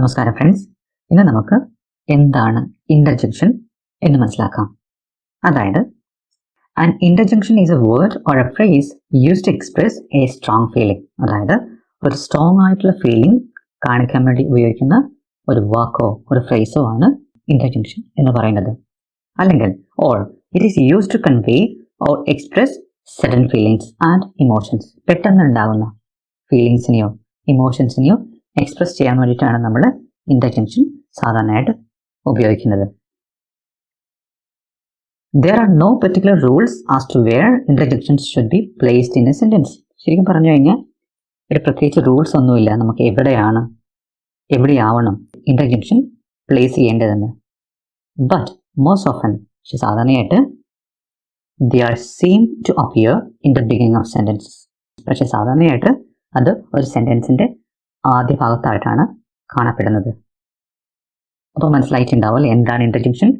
നമസ്കാരം ഫ്രണ്ട്സ് ഇന്ന് നമുക്ക് എന്താണ് ഇന്റർജെക്ഷൻ എന്ന് മനസ്സിലാക്കാം. അതായത് an interjection is a word or a phrase use to express a strong feeling അതായത് ഒരു സ്ട്രോങ് ആയിട്ടുള്ള ഫീലിംഗ് കാണിക്കാൻ വേണ്ടി ഉപയോഗിക്കുന്ന ഒരു വാക്കോ ഒരു ഫ്രേസോ ആണ് ഇന്റർജെക്ഷൻ എന്ന് പറയുന്നത്. അല്ലെങ്കിൽ or it is use to convey or express sudden feelings and emotions പെട്ടെന്ന് ഉണ്ടാകുന്ന ഫീലിങ്സിനെയോ ഇമോഷൻസിനെയോ എക്സ്പ്രസ് ചെയ്യാൻ വേണ്ടിയിട്ടാണ് നമ്മൾ ഇന്റർജങ്ഷൻ സാധാരണയായിട്ട് ഉപയോഗിക്കുന്നത്. There are no particular rules as to where interjections should be placed in a sentence ശരിക്കും പറഞ്ഞു കഴിഞ്ഞാൽ ഒരു പ്രത്യേകിച്ച് റൂൾസ് ഒന്നുമില്ല. നമുക്ക് എവിടെയാണ് എവിടെയാവണം ഇന്റർജെക്ഷൻ പ്ലേസ് ചെയ്യേണ്ടതെന്ന്. ബട്ട് മോസ്റ്റ് ഓഫൻ പക്ഷെ സാധാരണയായിട്ട് they are seen to appear in the beginning of sentence പക്ഷെ സാധാരണയായിട്ട് അത് ഒരു സെന്റൻസിന്റെ ആദ്യ ഭാഗത്തായിട്ടാണ് കാണപ്പെടുന്നത്. അപ്പോൾ മനസ്സിലായിട്ടുണ്ടാവും എന്താണ് ഇന്റർജെക്ഷൻ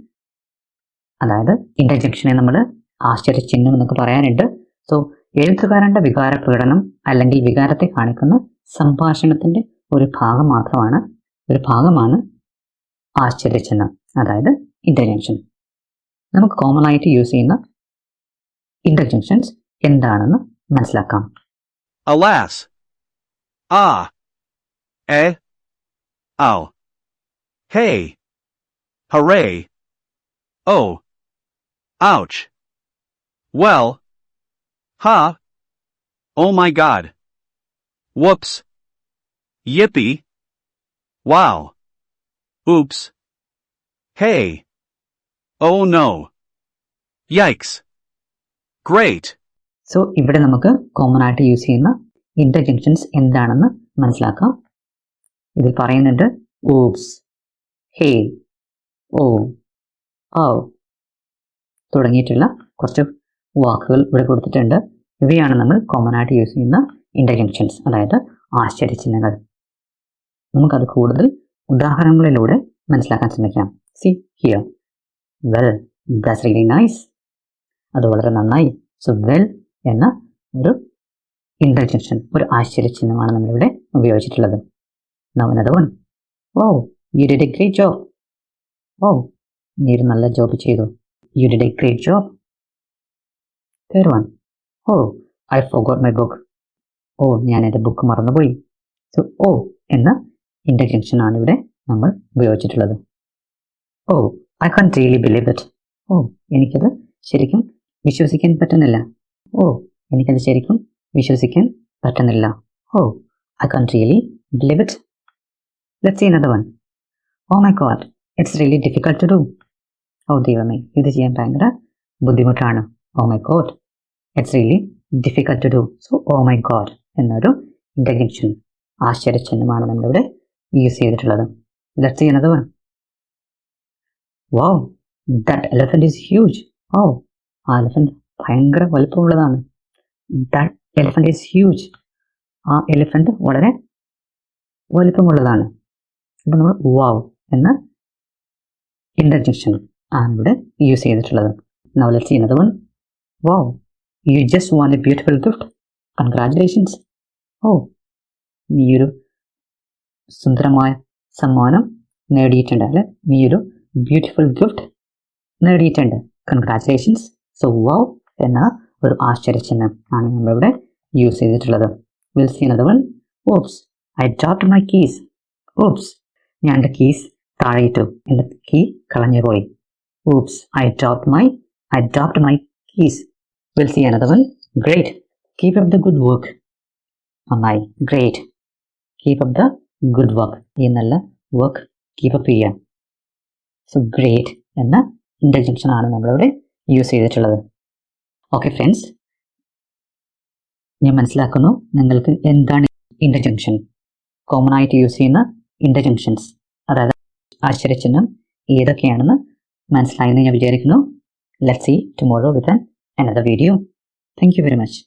അതായത് ഇന്റർജക്ഷനെ നമ്മൾ ആശ്ചര്യചിഹ്നം എന്നൊക്കെ പറയാനുണ്ട്. സോ എഴുത്തുകാരന്റെ വികാര പ്രകടനം അല്ലെങ്കിൽ വികാരത്തെ കാണിക്കുന്ന സംഭാഷണത്തിന്റെ ഒരു ഭാഗം മാത്രമാണ് ഒരു ഭാഗമാണ് ആശ്ചര്യചിഹ്നം അതായത് ഇന്റർജെക്ഷൻ നമുക്ക് കോമൺ ആയിട്ട് യൂസ് ചെയ്യുന്ന ഇന്റർജെക്ഷൻസ് എന്താണെന്ന് മനസ്സിലാക്കാം. Alas! Ah! Eh? Ow! Hey! Hooray! Oh! Ouch! Well! Ha! Oh my god! Whoops! Yippee! Wow! Oops! Hey! Oh no! Yikes! Great! So ഇവിടെ നമുക്ക് കോമൺ ആയിട്ട് യൂസ് ചെയ്യുന്ന ഇന്റർജങ്ഷൻസ് എന്താണെന്ന് മനസ്സിലാക്കാം ഇതിൽ പറയുന്നുണ്ട് ഊപ്സ് ഹേ ഓ ഔ തുടങ്ങിയിട്ടുള്ള കുറച്ച് വാക്കുകൾ ഇവിടെ കൊടുത്തിട്ടുണ്ട്. ഇവയാണ് നമ്മൾ കോമൺ ആയിട്ട് യൂസ് ചെയ്യുന്ന ഇന്റർജങ്ഷൻസ് അതായത് ആശ്ചര്യചിഹ്നങ്ങൾ. നമുക്കത് കൂടുതൽ ഉദാഹരണങ്ങളിലൂടെ മനസ്സിലാക്കാൻ ശ്രമിക്കാം. See here well that's really nice അത് വളരെ നന്നായി. സോ വെൽ എന്ന ഒരു ഇന്റലിജൻഷൻ ഒരു ആശ്ചര്യചിഹ്നമാണ് നമ്മളിവിടെ ഉപയോഗിച്ചിട്ടുള്ളത്. നവനത് one oh you did a great job oh നീ ഒരു നല്ല ജോബ് ചെയ്തു. You did a great job third one oh I forgot my book oh ഞാൻ എന്റെ ബുക്ക് മറന്നുപോയി. സോ ഓ എന്ന ഇന്റർജെക്ഷനാണ് ഇവിടെ നമ്മൾ ഉപയോഗിച്ചിട്ടുള്ളത്. ഓ I can really believe it oh എനിക്കത് ശരിക്കും വിശ്വസിക്കാൻ പറ്റുന്നില്ല. ഓ എനിക്കത് ശരിക്കും വിശ്വസിക്കാൻ പറ്റുന്നില്ല. ഓ I can really believe it let see another one oh my God it's really difficult to do oh ദൈവമേ ഇത് ചെയ്യാൻ ഭയങ്കര ബുദ്ധിമുട്ടാണ്. ഓ my God it's really difficult to do so oh my God എന്നൊരു ഇന്റർജങ്ഷൻ ആശ്ചര്യചിഹ്നമാണ് നമ്മളിവിടെ യൂസ് ചെയ്തിട്ടുള്ളത്. Let see another one wow that elephant is huge oh ആ എലഫന്റ് ഭയങ്കര വലുപ്പമുള്ളതാണ്. ദാറ്റ് എലഫന്റ് ഈസ് ഹ്യൂജ് ആ എലിഫന്റ് വളരെ വലുപ്പമുള്ളതാണ്. അപ്പം നമ്മൾ വാവ് എന്ന ഇന്റർജക്ഷൻ ആണ് ഇവിടെ യൂസ് ചെയ്തിട്ടുള്ളത്. നമ്മൾ ചെയ്യുന്നത് one wow you just want a beautiful gift congratulations ഓ നീ ഒരു സുന്ദരമായ സമ്മാനം നേടിയിട്ടുണ്ട് അല്ലെ? നീ ഒരു ബ്യൂട്ടിഫുൾ ഗിഫ്റ്റ് നേടിയിട്ടുണ്ട്. കൺഗ്രാറ്റുലേഷൻസ് സോ വാവ് എന്ന ഒരു ആശ്ചര്യചിഹ്നം ആണ് നമ്മളിവിടെ യൂസ് ചെയ്തിട്ടുള്ളത്. Will see another one oops I dropped my keys oops ഞാൻ എന്റെ കീസ് താഴെയിട്ടു എന്റെ കീ കളഞ്ഞു പോയി. Oops I dropped my I dropped my keys will see another one great keep up the good work നന്നായി. Great keep up the good work ഈ നല്ല work keep up ചെയ്യാം. സോ ഗ്രേറ്റ് എന്ന interjection ആണ് നമ്മളിവിടെ use ചെയ്തിട്ടുള്ളത്. Okay friends ഞാൻ മനസ്സിലാക്കുന്നു നിങ്ങൾക്ക് എന്താണ് ഇന്റലിജൻഷൻ കോമൺ ആയിട്ട് യൂസ് ചെയ്യുന്ന ഇന്റർജങ്ഷൻസ് അതായത് ആശ്ചര്യചിഹ്നം ഏതൊക്കെയാണെന്ന് മനസ്സിലായെന്ന് ഞാൻ വിചാരിക്കുന്നു. Let see tomorrow with another video thank you very much